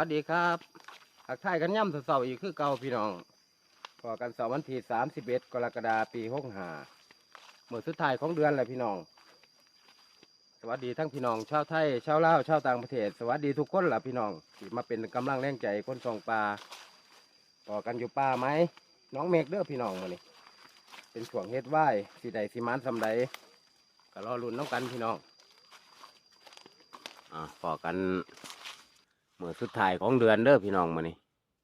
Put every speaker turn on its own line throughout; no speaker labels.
สวัสดีครับทักทายกันย่ำเสาๆอีกคือเก่าพี่น้องพอกันเสาวันที่สามสิบเอ็ดกรกฎาปีหกหาเมื่อสุดท้ายของเดือนแหละพี่น้อง สวัสดีทั้งพี่น้องชาวไทยชาวลาวชาวต่างประเทศ สวัสดีทุกคนล่ะพี่น้องที่มาเป็นกำลังแรงใจคนส่องปลาต่อกันอยู่ป่าไหมน้องเมกเด้อพี่น้องมานี่เป็นช่วงเฮ็ดไหว้สีใดสีมันสำใดก็รอรุ่นน้องกันพี่น้องอ่าพอกัน เมื่อสุดท้ายของเดือนเด้อพี่น้องมานี่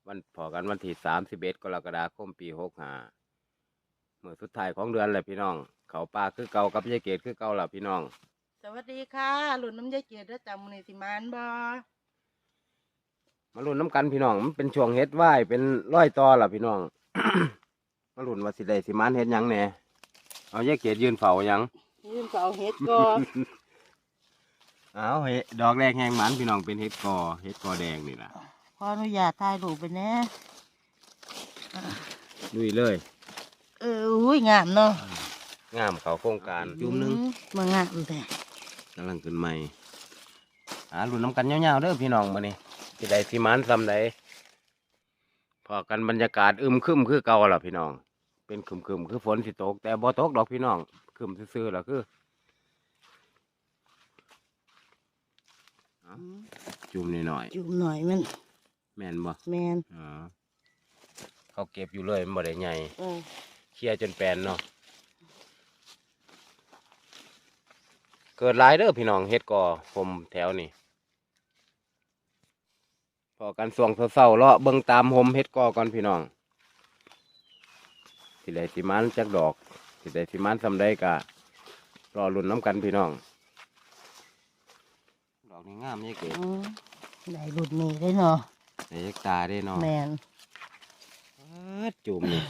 วันพอกันวันที่สามสิบเอ็ดกรกฎาคมปีหกห้าเมื่อสุดท้ายของเดือนแหละพี่น้อง เขาปลาคือเก่ากับยายเกดคือเก่าล่ะพี่น้อง
สวัสดีค่ะหลุนน้ำยายเกียรติเด้อจำมือในสิมานบ่
มาลุ้นน้ำกันพี่น้องมันเป็นช่วงเฮ็ดไหวเป็นร้อยตอล่ะพี่น้อง มาลุ้นว่าสิได้สิมานเฮ็ดหยังแหน่เอายายเกดยืนเฝ้าหยัง
ยืนเสาเฮ็ดก็
เอาเฮ็ดดอกแรกแหงหมันพี่น้องเป็นเฮ็ดกอเฮ็ดกอแดงนี่ล่ะ
ขออนุญาตถ่ายรูปไปแน่
ลุยเลย
เอออุ้ยงามเนาะ
งามเขาโครงการจุ่มหนึง
อืมมางามแต่
กำลังขึ้นใหม่หาลุ้นน้ำกันยาวๆเด้อพี่น้องมานี่สิได้สิมานซ้ำใดพอกันบรรยากาศอึมครึมคือเก่าล่ะพี่น้อง เป็นครึมครึมๆคือฝนสิตก แต่บ่ตกดอกพี่น้องครึมซื่อๆล่ะคือ
อืม
จุ่มนิดหน่อย
จุ่มหน่อยมัน
แม่นบ่
แมน
อ๋อเขาเก็บอยู่เลยมันบ่ได้ใหญ่
เออ
เคลียร์จนแปลนเนาะเกิดหลายเด้อพี่น้องเฮ็ดก่อผมแถวนี่พอกันส่วงเศร้าๆเลาะเบิ่งตามหมเฮ็ดก่อก่อนพี่น้องสิได้สิมันจักดอกสิได้สิมันสำได้กะรอลุ้นน้ำกันพี่น้องดอก นี้งามนี่เก๋
อืมได้หลุดนี่ได้เนาะ
ได้ยักตาได้เนาะ
แมน
อาดจุ่มนี่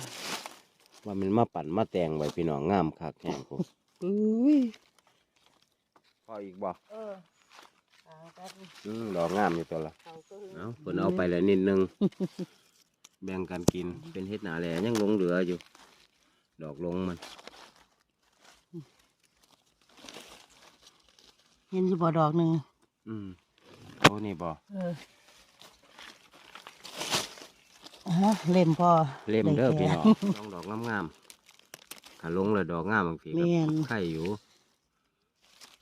ว่ามันมาปั่นมาแต่งไว้พี่น้องงามคักแห้งปุ๊อุ้ยพออีกบ่
เออต่างกัน
อืมดอกงามอยู่ตัวละ
เขาก็
เอาเพิ่นเอาไปแล้วนิดนึง แบ่งกันกินเป็นเฮ็ดหนาแหล่ยังหลงเหลืออยู่ ดอกหลงมัน
เห็นอยู่บ่ดอกหนึ่ง
อืมเอานี่บ่
เออฮะเล่มพอ
เล่มเด้อ
ได้
พี่
แค่
น้องต้องดอกงามๆถ้าลงแล้วดอกงามบางทีก็
แม่น
ไข่อยู่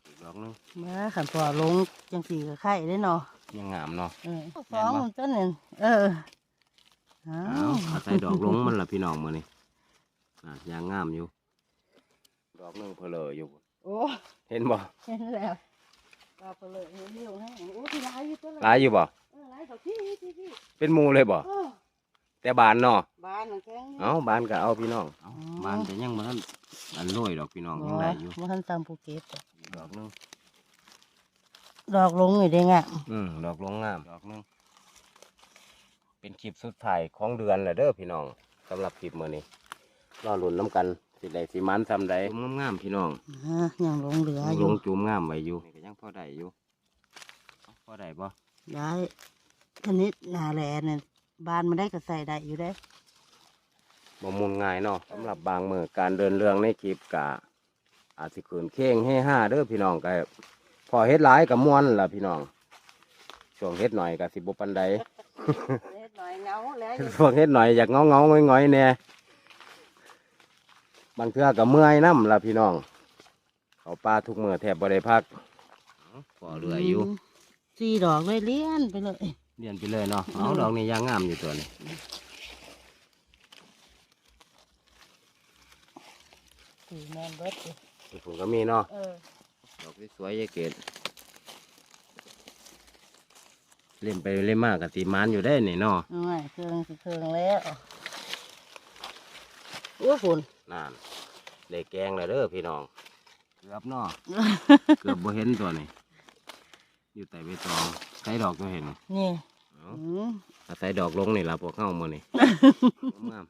อีกดอกหนึง
มาขันพอลงจังสีก็ไข่ได้เนาะ
ยังงามเนาะ
เออสองมันต้นเนี่ยเออเอา
เอาเอาใส่ดอกหลงมันล่ะพี่น้องมื้อนี้อะยังงามอยู่ ดอกหนึงเพลออยู่
โอ้
เห็นบ่
เห็นแล้ว ก็ไปเลยเห็นเร็วให้โอ้ที่ร้ายอยู่ตัวละ
หลายอยู่บ่
เออร้ายดอกที่ที่ที่
เป็นหมูเลยบ่
เออ
แต่บานเนาะ
บ้านหนังแข้ง
เอาบานก็เอาพี่น้องเอา
อ๋อ
บานแต่ยังบ่ทันอันโรยดอกพี่น้อง
บ่
ยังได้อยู่
บ่ทันตามภูเก็ตจ้ะ
อีกดอกหนึง
ดอกลงอยู่ได้งะ
อืมดอกลงงามดอกหนึงเป็นคลิปสุดท้ายของเดือนแหละเด้อพี่น้องสำหรับคลิปมื้อนี้รอลุ้นน้ำกัน สิได้สิมันซ้ำใดจุ่มงามๆพี่น้อง
ฮะยังลงเหลืออ
ล
ยู่
งจุ่มงามไว้อยู่นี่ก็ยังพอได้อยู่เอาพอได้บ่
ได้ชนิดหนาแหลเนี่ยบ้านมันได้ก็ใส่ได้อยู่ได้
บ่มุนง่ายเนาะสำหรับบางมือการเดินเรื่องในคลิปกะอาจสิขืนเข่งให้ห้าเด้อพี่น้องก็พอเฮ็ดหลายกับมวนล่ะพี่น้องช่วงเฮ็ดหน่อยก็สิบ่ปานใด
เล็ดหน่อยเงาแล้ว
พวกเฮ็ดหน่อยอยากเงาเงาๆงอยงอยๆแหน่ บางเทื่อก็เมื่อยน้ำล่ะพี่น้องเขาปลาทุกมือแทบบ่ได้พักพอเรืออยู่
มสี่ดอกเลยเลี้ยนไปเลย
เรียนไปเลยเนาะเอา
อืม
ดอกนี้ยางงามอยู่ตัวนี้
สี่แมนเบิดอยู่
ผมก็มีเนาะ
เออ
ดอกสวยๆยายเกดเล่นไปเล่นมากกับตีมันอยู่ได้นี่เนาะ
เอาไว้เครื่องสิเครื่องแล้วโอ้ฝุ่น
นั่นได้แกงแล้วเด้อพี่น้องเกือบเนาะเกือบบ่เห็นตัวนี้อยู่แต่ใบตองใส่ดอกก็เห็น
นี่
เอา
อืม
อาศัยดอกลงนี่ละพวกเข้ามือนี่ งาม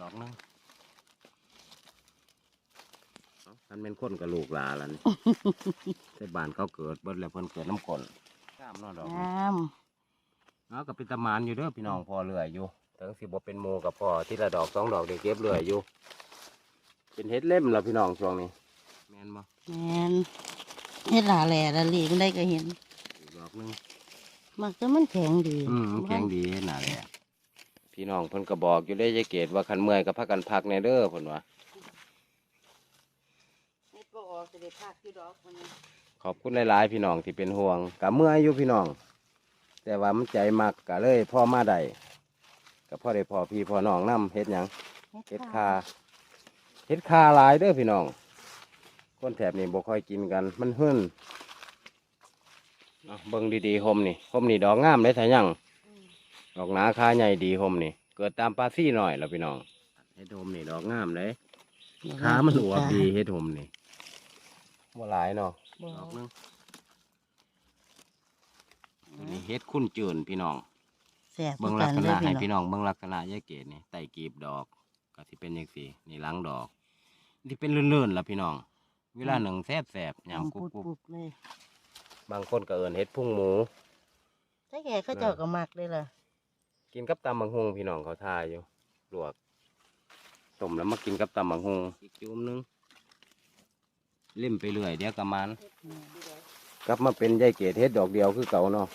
ดอกหนึงเอามันเป็นคนกับลูกหลาแล้วนี่ แต่บ้านเขาเกิดเบิดแล้วเพิ่นเกิดน้ำกลนงามเนาะดอก
ง
นี้า
ม
เอากับเป็นตะมานอยู่เด้อพี่น้องพอเรื่อยอยู่ ถึงสิบ่เป็นโมกับพอที่ละดอกสองดอกได้เก็บเรื่อยอยู่ เป็นเฮ็ดเล่มแล้วพี่น้องช่วงนี้แม่นบ่
แมนเฮ็ดหลาแหล่ละลีมันได้ก็เห็น
อีกดดอกหนึง
มักจะมันแข็งดี
อืมมันแข็งดีน่ะแหละพี่น้องเพิ่นก็บอกอยู่เลยยายเกดว่าคันเมื่อยก็พักกันพักในเด้อเพิ่นว่า
เฮ็ดบ่ออกจะได้พักอยู่ดอกมันนี้
ขอบคุณหลายๆพี่น้องที่เป็นห่วงกับเมื่อยอยู่พี่น้อง แต่ว่ามันใจมักก็เลยพ่อมาได้ ก็พ่อได้พ่อพี่พ่อน้องนํเฮ็ดหยังเฮ็ดคาเฮ็ดคาหลายเด้อพี่น้อง คนแถบนี้บ่ค่อยกินกัน มันหึ่นเอาเบิ่งดีๆห่มนี่ห่มนี่ดอกงามเลยถ้ายังดอกหนาคาใหญ่ดีห่มนี่ เกิดตามปลาซี่หน่อยแล้วพี่น้องเฮ็ดห่มนี่ดอกงามเลยขามันอวบดีเฮ็ดห่มนี่บ่หลายเนาะ
บ่
ดอกหนึงตัวนี้เฮ็ดคุ้นเจินพี่น้อง
แซ่บ
เบิ่ง
กั
ลัก
น
ษ
เล
ณะ
ย
ให้
พี่
พี่
น้อง
น้องเบิ่งลักษณะยายเกดนี่ไต่กีบดอกก็สิเป็นจังซี่นี่หลังดอกที่เป็นลื่นๆล่ะพี่น้อง เวลาหนึ่งแซ่บๆยำกรุบ
ปุบๆเลย
ๆบางคนก็เอิ้นเฮ็ดพุ่งหมู
ถ้าแก่เขาเจ้าก็มักเลยล่ะ
กินกับตำบังฮุงพี่น้องเขาทายอยู่ลวกต้มแล้วมากินกับตำบังฮุงอีกจุ่มหนึงเล่มไปเรื่อยเดี๋ยวก็มันกลับมาเป็นยายเกดเฮ็ดดอกเดียวคือเก่าเนาะ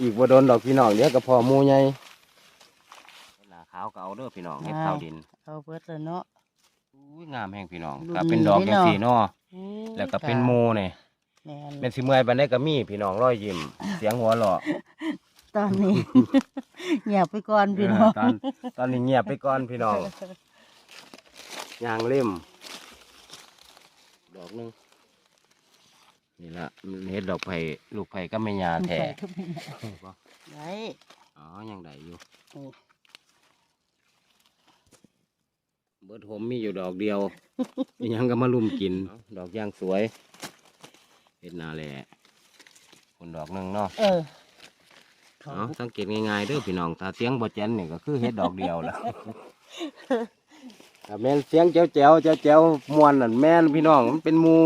อีกบ่โดนดอกพี่น้องเดี๋ยวก็พอหมูใหญ่หน้าขาวก็เอาเด้อพี่น้องเฮ็ดข้าวดิน
เอาเบิดแล้วเนาะ
อุ้ยงามแห่งพี่น้อง
รุ่น
ก็เป็นดอก
นี้
จัง
เนาะ
ซี่เนาะ
อุ้ย
แล้วก็เป็นหมูนี่
แม่น
เป็นสิเมื่อยบันไดก็มีพี่น้องรอยยิ้มเสียงหัวเราะ
ตอนนี้ เงียบไปก่อนพี่น้อง
เออตอนตอนนี้เงียบไปก่อนพี่น้องยางเล่มดอกหนึง นี่ละมันเฮ็ดดอกไผ่ลูกไผ่ก็ไม่ยาแท้
ได้
อ๋อ ยังได้อยู่
โอ้
เบิดผมมีอยู่ดอกเดียวอีหยังก็มาลุมกิน ดอกย่างสวยเห็ดหนาแหละคนดอกหนึ่งเนาะ
เออเขา
เอาสังเกตง่ายๆเด้อพี่น้องถ้าเสียงบ่แจนนี่ก็คือเห็ดดอกเดียวละถ้าแม่นเสียงแจ๋วแจ๋วแจ๋วแจ๋วมวนนั่นแม่นพี่น้องมันเป็นหมู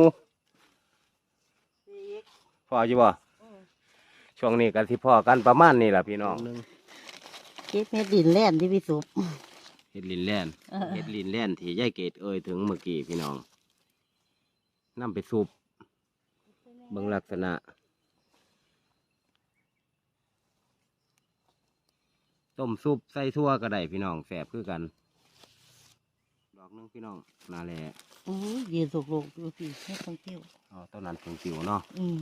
พออยู่บ่ช่วงนี้กันที่พอกันประมาณนี้ล่ะพี่น้อง
เก็บเม็ดดินแล่นที่พี่สุป
เห็ดลินแล่น
เออ
เห็ดลินแล่นที่ยายเกดเอ่ยถึงเมื่อกี้พี่น้องนำไปซุปเบิ่งลักษณะ ต้มซุปใส่ทั่วก็ได้พี่น้องแสบคือกัน ดอกหนึงพี่น้องนาแหละ
โอ้ยยืนสุกโลกดูสิให้ต้องเที่ยว
อ๋อต้นนั้นผงติวเนาะ
อืม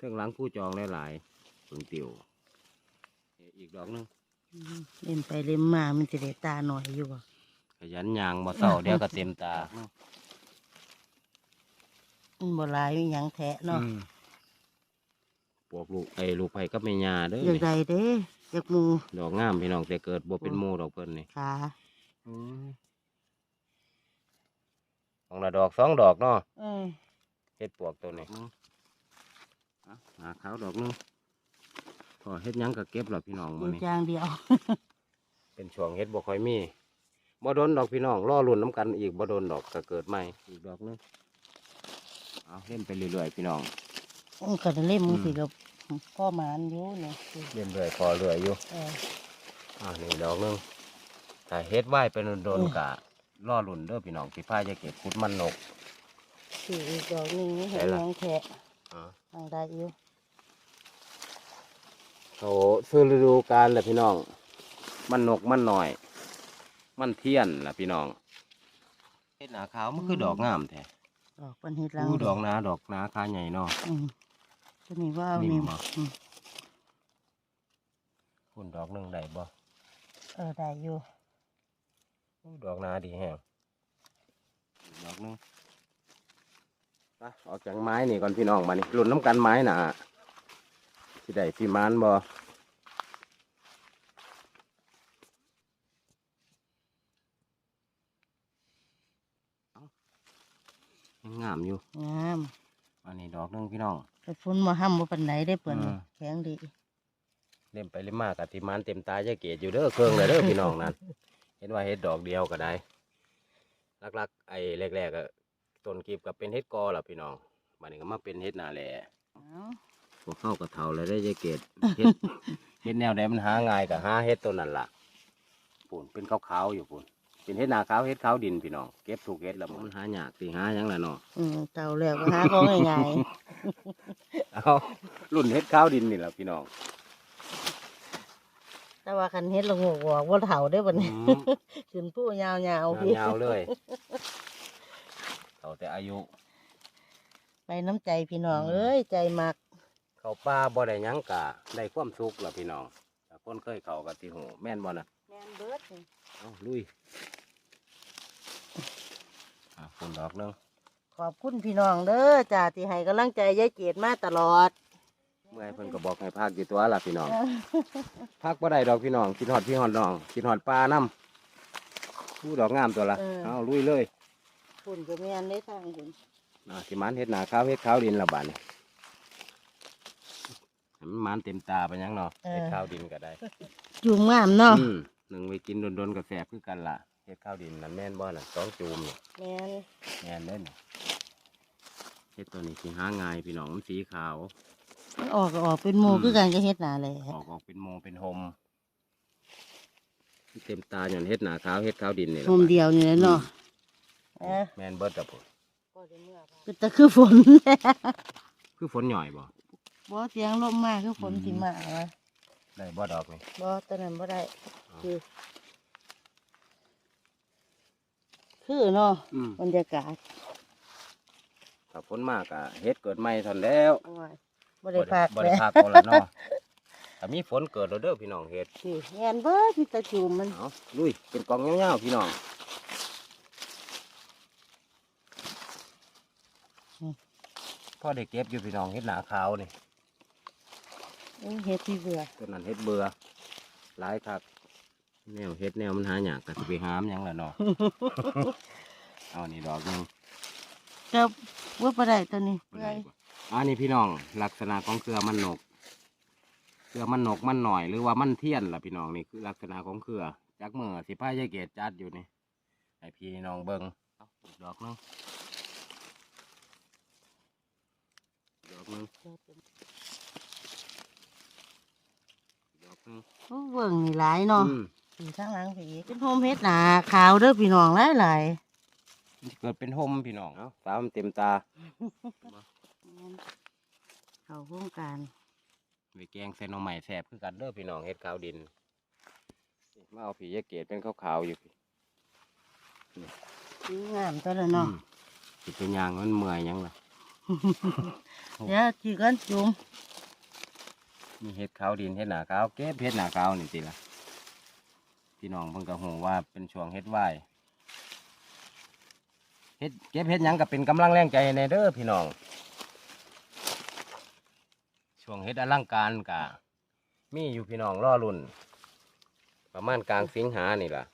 เครื่องล้างผู้จองหลายๆผงติวอีกดอกหนึง
อืมเล่นไปเล่นมามันจะได้ตาหน่อยอยู่บ่
ขยันยางบ่เศร้าเดี๋ยวก็เต็มตา
มันบ่หลายมีหยังแทะเนาะ
อืมปวกลูกไอ้ลูกไผ่ก็ไม่ยาเด้อ
อยากใดเด้อยากหมู
ดอกงามพี่น้องแต่เกิดบ่เป็นหมูดอกเพิ่นนี่
ขา
ของละดอกสองดอกเนาะ
เออ
เฮ็ดปวกตัวนี้อะ หาขาวดอกหนึงพอเฮ็ดหยังก็เก็บหรอพี่น้อง
อ
มื้
ยู่
อนี้
จางเดียว
เป็นช่วงเฮ็ดบ่ค่อยมีบ่โดนดอกพี่น้องรอรุ่นน้ำกันอีกบ่โดนดอกก็เกิดใหม่อีกดอกหนึงเอาเล่นไปเรื่อยๆพี่น้อง
มันก็จะเล่ม
อื
มื
ม
อสิกับพ่อหมานอยู่เนี่ย
เล่นเรื่อยพอเรื่อยอยู่
เออ
อ่านี่ดอกหนึงถ้าเฮ็ดไว้เป็นโดน
อืม
ๆกะรอรุ่นเด้อพี่น้องสิพาจะเก็บขุดมันนก
สี่อีกดอกหนึงนี่เห็น
ไหนล่ะ
หยังแทะ
อ่า
ทางได้อยู่
โอ้ซื้อฤดูกาลแหละพี่น้อง มันนกมันหน่อย มันเทียนล่ะพี่น้องเฮ็ดหนาขาวมันคือดอกงามแท้
ดอกปันเฮ็ดลัง
อู้ดอกหนาดอกหนาขาใหญ่เนาะ
อืมตัวนี้ว่าเอา
นิ่
นี่
มบ่
อืม
คุณดอกหนึงได้บ่
เออได้อยู่
อู้ดอกหนาดีแฮงอีกดอกหนึง ไปออกจากไม้นี่ก่อนพี่น้องมานี่รุ่นน้ำกันไม้หนาสิได้พี่มานบ่เอ้ายังงามอยู่
งาม
อันนี้ดอกหนึงพี่น้อง
แต่ฝนมาห้ำมาปันไหนได้เปิ่น
อืม
แข็งดี
เล่มไปเล่มมากกับที่มันเต็มตายายเกตอยู่เด้อเครื่องเลยเด้อพี่น้องนั่นเห็นว่าเฮ็ดดอกเดียวก็ได้ลักๆไอ้แรกๆก็ ต้นกีบก็เป็นเฮ็ดกอล่ะพี่น้องบัดนี้ก็มาเป็นเฮ็ดหนาแหล่
เอ้า
พวกเข้ากับเท่าเลยได้อยายเกตเฮ็ดเฮ็ดแนวใดมันหาง่ายก็หาเฮ็ดตัวนั่นล่ะปูนเป็นขาวๆอยู่ปูนเป็นเฮ็ดนาขาวเฮ็ดขาวดินพี่น้องเก็บถูกเฮ็ดแล้วมันหายากสิหาหยังล่ะเนาะ
อืมเต่าแล้วก็หาของง่าย
เอารุ่นเฮ็ดขาวดินนี่แหละพี่น้อง
ๆแต่ว่าคันเฮ็ดละโงกบอกว่าเฒ่าได้อบัดนี้
อืม
ขึ้นผู้ยาวๆพี่
ยาวๆเลย เขาแต่อายุ
ไปน้ำใจพี่น้อง
อืม
เอ้ยใจมัก
เขาป่าบ่ได้หยังกะได้ความสุขล่ะพี่น้องแต่คนเคยเข้ากับที่หูแม่นบ่น่ะ
แม่นเบิดนี่
เอาลุยอะคนดอกหนึง
ขอบคุณพี่น้องเด้อจ้าที่ให้กำลังใจยายเกดมาตลอด
เมื่อยเพิ่นก็บอกให้พักอยู่ตัวล่ะพี่น้อง พักบ่ได้ดอกพี่น้องกินฮอดพี่ฮอดน้องกินฮอดปลาน้ำผู้ดอกงามตัวละเอาลุยเลย
คุณก็แม่นได้ทางคุณ
อะสิมันเฮ็ดหนาข้าวเฮ็ดข้าวดินละบาดนี่ให้มันมันเต็มตาไปยังเนาะเฮ็ดข้าวดินก็ได้
จุ่มงามเนาะ
อืมหนึ่งไปกินโดนๆกับแสบคือกันล่ะเฮ็ดข้าวดินนั่นแม่นบ่น่ะสองจูมนี่
แม่น
แม่นเด้นี่เฮ็ดตัวนี้สิหาง่ายพี่น้องมันสีขาว
มันออกก็ออกเป็นหมูคือกันก็เฮ็ดหนาแหละ
ออกออกเป็นโมเป็นหมเต็มตาอย่างเฮ็ดหนาขาวเฮ็ดขาวดินนี่ล่ะ
มุมเดียวนี่แหละเนาะ เออ
แม่นเบิดกับผม
คือแต่คือฝน
คือฝนหน่อยบ่
บ่เสียงลมมากคือฝน
อืม
สิมาว่ะ
ได้บ่ดอกนี่
บ่ตอนนั้นบ่ได้ คือ คือเนาะ
อืม
บรรยากาศ
ถ้าฝนมากอะเฮ็ดเกิดใหม่ทนแล้ว
โอ้ยบ่ได้พัก
บ่
เล
ได้
ย
พักเอาละเนาะถ้ามีฝนเกิดแล้วเด้อพี่น้องเฮ็ด
คือแม่นเบิดมีแตะจุ่มมัน
เอาลุยเป็นกองยาวๆพี่น้อง พ่อได้เก็บอยู่พี่น้องเฮ็ดหนาขาวนี่
เอ้ยเฮ็ดที่เบื่อ
ต้นนั้นเฮ็ดเบื่อหลายคักแนวเฮ็ดแนวมันหายากก็สิไปหามหยังล่ะเนาะ เอานี่ดอกหนึง
เจ้าว่าบ่ได้ตัวนี้
บ่ได้บ่อันนี้พี่น้องลักษณะของเครือมันนก เครือมันนกมันหน่อยหรือว่ามันเทียนล่ะพี่น้องนี่คือลักษณะของเครือจากเมื่อสิพายายเกตจัดอยู่นี่ให้พี่น้องเบิ่งเอาอีกดอกหนึงดอกห นึงดอกหนึง
โอ้เบิ่งนี่หลายเนาะ
อืม
อยู่ข้างหลังผีเป็นโฮมเฮ็ดหนาขาวเด้อพี่น้องหลาย
มันสิเกิดเป็นห่มพี่น้องเอาสามเต็มตา
ๆเข้าโครงการ
ไปแกงใส่หน่อใหม่แสบคือกันเด้อพี่น้องเฮ็ดขาวดินนี่มาเอาผียายเกตเป็นขาวๆอยู่พี่
สีงามตัวละเนาะ
อืมสิเป็นหยางมันเมื่อยหยังล่ะ
เดี๋ยวจีกันจุ่ม
มีเฮ็ดขาวดินเฮ็ดหนาขาวเก็บเฮ็ดหนาขาวนี่ติล่ะพี่น้องเพิ่นก็ฮู้ว่าเป็นช่วงเฮ็ดไหวเฮ็ดเก็บเฮ็ดหยังก็เป็นกำลังแรงใจในเด้อพี่น้อง ช่วงเฮ็ดอลังการกะมีอยู่พี่น้องรอรุ่น ประมาณกลางสิงหานี่ล่ะ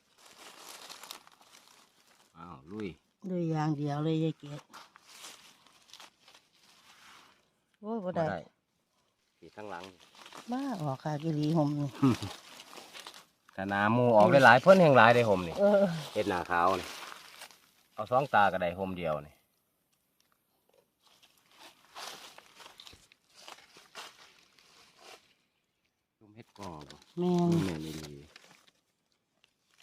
อ้าวลุย
ด้วยอย่างเดียวเลยยายเกด โอ้ยบ่ได้
สีทั้งหลัง
บ้าออกค่ะกิรีหมนี่
ถ้าหนาหมูออกได้หลายเพิ่นแห่งหลายได้ห่มนี่
เออ
เฮ็ดหนาขาวนี่เอาสองตาก็ได้ห่มเดียวนี่ลุมเฮ็ดกอบ่
แม่น
นี่แม่นี่ดี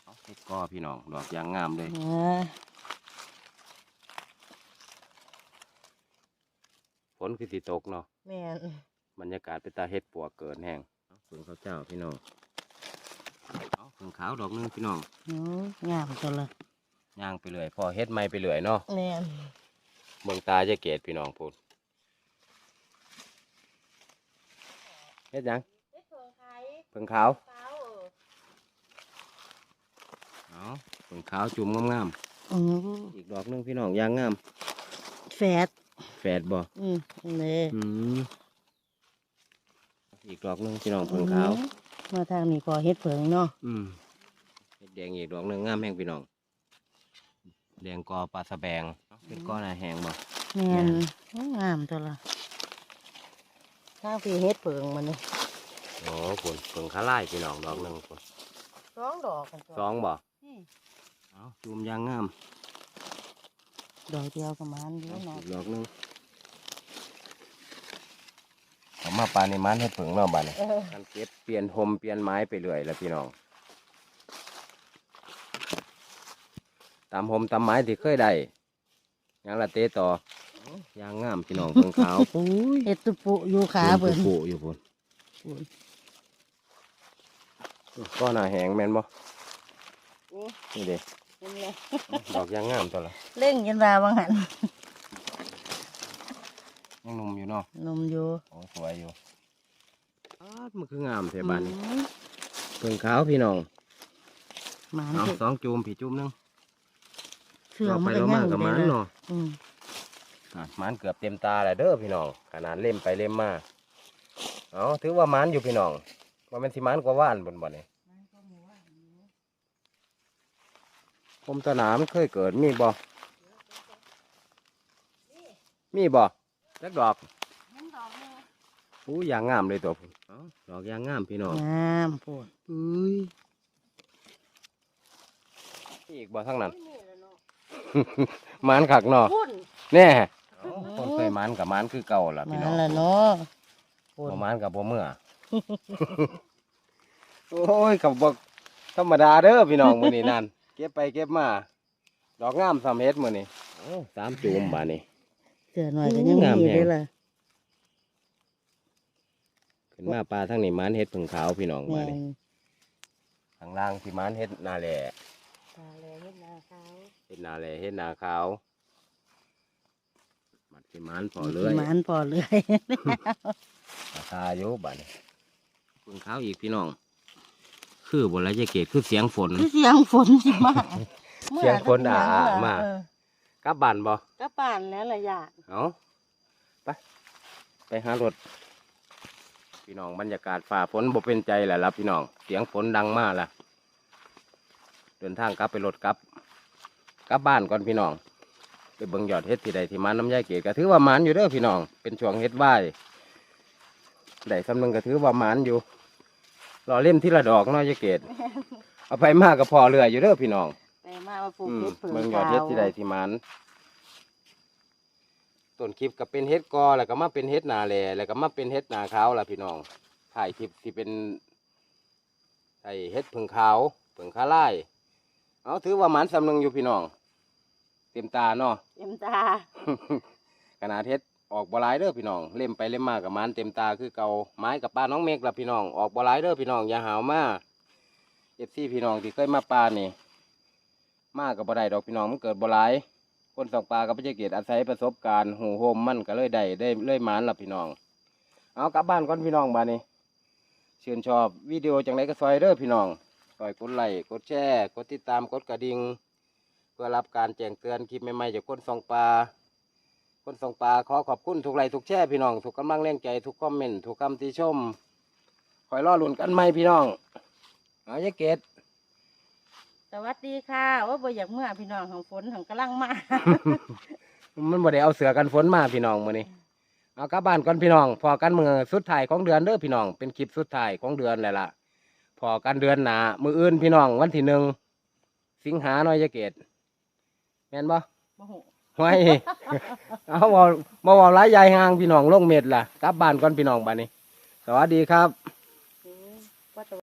เอาเฮ็ดกอพี่น้องดอกยางงามเลย
เออ
นคือสิตกเนาะ
แม่น
บรรยากาศเป็นตาเฮ็ดปัวเกินแห้งเอาเพิ่งข้าวเจ้าพี่น้องเอาเพิ่งขาวดอกหนึงพี่น้อง
โอ้ยงามตัวละ
ย่างไปเรื่อยพอเฮ็ดไม่ไปเรื่อยเนาะ
แม่น
เมืองตาจะเกตพี่น้องพูดเฮ็ดหยัง
เฮ็ดของไทย
เพิ่งขาว
ขาวเออ
เอาเพิ่งขาวจุ่มงาม
อือ
ๆอีกดอกหนึงพี่น้องยางงาม
แฟด
แฝดบ่
อืมนี่
อืมอีกดอกหนึงพี่น้องเพิ่งขาว
มาทางนี้พอเฮ็ดเผิงเนาะ
อืมเฮ็ดแดงอีกดอกหนึงงามแห้งพี่น้องแดงกอปลาสะแบงเป็นก้อนหนาแห้งบ่
แม่นโอ้ยงามตัวละทางพี่เฮ็ดเผิงมันนี่
โอ้คุณเพิ่งขาไล่พี่น้องดอกหนึงพุ่น
สองดอกกันตัว
สองบ่
นี่
เอาจุ่มยางงาม
ดอกเดียวกับมันเย
เอา
อะหน่อย
อีกดอกหนึงเอา มาปลาในมันให้เพิ่งเนาะบ้านนี้
เออ
การเก็บเปลี่ยนโฮมเปลี่ยนไม้ไปเรื่อยแล้วพี่น้อง ตามหมตามไม้ที่เคยได้หยังละเตะต่อยางงามพี่น้องเพิ่งขาวปุ้ย
เฮ็ดตุปุอยู่ขาเบิ่ง
ปูอยู่พุ่นก็หน้าแหงแม่นบ่นี่เด้ดอกยางงามตัวละ
เล่งยันว่าบางหัน
ยังหนุ่มอยู่เนาะ
นมอยู่
โอ้สวยอยู่อ้าวมันคืองามเทบานนี้
อืม
เพิ่งขาวพี่น้อง
หมาน
เอา
เถอะ
สองจูมผีจูมหนึง
เสื่อ
เรา
ม
ไป
มันก็
เรา
ยั
มาง
อ
กับ
ยู่
มัน
เลย
เนาะ
อืม
อะมันเกือบเต็มตาแล้วเด้อพี่น้องขนาดเล่มไปเล่มมาเอาถือว่ามันอยู่พี่น้องว่ามันสิมันกว่าว่านบนบ่เนี่ยผมสนามเคยเกิดมีบ่มีบ่ จักดอกอู้ยางงามเลยตัวผมเอาดอกยางงามพี่น้อง
งามโพด
เอ้ยอีกบ่ทั้งนั้นมันขักเนาะ
พุ่น
แน่คนเคยมันกับมันคือเก่าล่ะพี่
มา
น้อง
แล้วเนาะพุ่น
บ่มันกับบ่เมื่อ โอ้ยกับบ่ธรรมดาเด้อพี่น้องมื้อนี้นั่น เก็บไปเก็บมา ดอกงามสามเฮ็ดมื้อนี้โอ้สามจูมบาดนี้
เสือหน่อยก็ยัง
งาม
มี
แฮง
ด้วยล่ะ
ขึ้นมาปลาทั้งนี้มันเฮ็ดผึ่งขาวพี่น้อง
แม่
บาดนี้
ง
ข้างล่างที่มันเฮ็ดนาแล
ตาแลเฮ็ดนาขาว
เฮ็ดนาแลเฮ็ดนาขาวมันสิมันพอเลื่อย
หมานพอเลื่อย
ราคาอยู่บาดนี้ผึ่งขาวอีกพี่น้อง คือบ่ละจะเกตคือเสียงฝน
คือเสียงฝนสิมา
เสียงฝนอ่าๆมา
เออ ก
ลับบ้านบ่
ก็ป่านแล้วล่ะยะ
เอาไปไปหารถพี่น้องบรรยากาศฝ่าฝนบ่เป็นใจแหละล่ะพี่น้องเสียงฝนดังมากล่ะ เดินทางกลับไปรถกลับกลับบ้านก่อนพี่น้อง ไปเบิ่งยอดเฮ็ดที่ใดที่มาน้ำยายเกศก็ถือว่าหมานอยู่เด้อพี่น้อง เป็นช่วงเฮ็ดไหวได้สำนึงก็ถือว่าหมานอยู่รอเล่มที่ละดอกเนาะยายเกศเอาไปมากก็พอเรืออยู่เด้อพี่น้อง
ไปมามาปลูก
อืม
เฮ็ดเผือก
เมืองยอดเฮ็ดที่ใดที่มัน ต้นคลิปก็เป็นเฮ็ดกอแล้วก็มาเป็นเฮ็ดนาแลแล้วก็มาเป็นเฮ็ดนาขาวล่ะพี่น้องถ่ายคลิปที่เป็นไอเฮ็ดผึ่งขาวผึ่งขาไล่เอาถือว่าหมันสำนึงอยู่พี่น้อง เต็มตาเนาะ
เต็มตา
ขนาดเฮ็ดออกบ่หลายเด้อพี่น้อง เล่มไปเล่มมากับมันเต็มตาคือเก่าไม้กับปลาน้องเมฆล่ะพี่น้องออกบ่หลายเด้อพี่น้องอย่าหาวมาเอฟซีพี่น้องที่เคยมาปลานี่ มากับบ่ได้ดอกพี่น้องมันเกิดบ่หลาย คนสองปลากับพระเจ้าเกตอาศัยประสบการณ์หูโฮมมันก็เลยได้ได้เลยหมานล่ะพี่น้อง เอากลับบ้านก่อนพี่น้องบ้านนี้เชิญชอบวิดีโอจังไรก็ซอยเด้อพี่น้องซอยกดไลค์กดแชร์กดติดตามกดกระดิ่งเพื่อรับการแจ้งเตือนคลิปใหม่ๆจากคนสองปลาคนส่งปลาขอขอบคุณทุกไลค์ทุกแชร์พี่น้องทุกกำลังแรงใจทุกคอมเมนต์ทุกคำติชมคอยรอลุ้นกันไหมพี่น้องเอาอย่เกต
สวัสดีค่ะว่าบ่อยากเมื่อพี่น้องของฝนของกำลังมา
มันบ่ได้เอาเสือกันฝนมาพี่น้องมื้อนี้เอากลับบ้านก่อนพี่น้องพอกันมือสุดท้ายของเดือนเด้อพี่น้องเป็นคลิปสุดท้ายของเดือนแหละล่ะพอกันเดือนหนามืออื่นพี่น้องวันที่หนึ่งสิงหาหน่อยอย่าเกตแม่นบ่
บ่ฮู้
ไว้เอาบ่บ่เว้าหลายยายห่างพี่น้องลงเม็ดล่ะกลับบ้านก่อนพี่น้องบัดนี้ สวัสดีครับ